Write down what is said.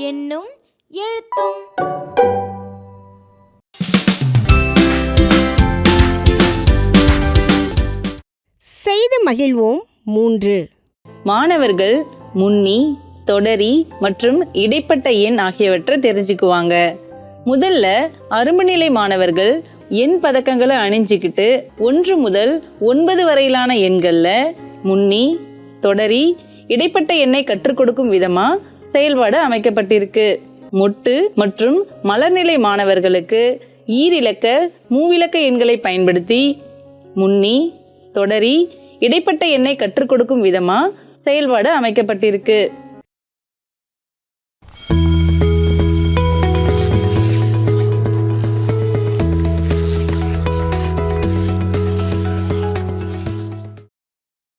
என்னும் எழுத்தும் மகிழ்வோம். மூன்று. மாணவர்கள் முன்னி தொடரி மற்றும் இடைப்பட்ட எண் ஆகியவற்றை தெரிஞ்சுக்குவாங்க. முதல்ல அரும்புநிலை மாணவர்கள் எண் பதக்கங்களை அணிஞ்சிக்கிட்டு ஒன்று முதல் ஒன்பது வரையிலான எண்களில் முன்னி தொடரி இடைப்பட்ட எண்ணை கற்றுக் கொடுக்கும் விதமாக செயல்பாடு அமைக்கப்பட்டிருக்கு. மொட்டு மற்றும் மலர்நிலை மாணவர்களுக்கு ஈரிலக்க மூவிலக்க எண்களை பயன்படுத்தி முன்னி தொடரி இடைப்பட்ட எண்ணை கற்றுக் கொடுக்கும் விதமா செயல்பாடு அமைக்கப்பட்டிருக்கு.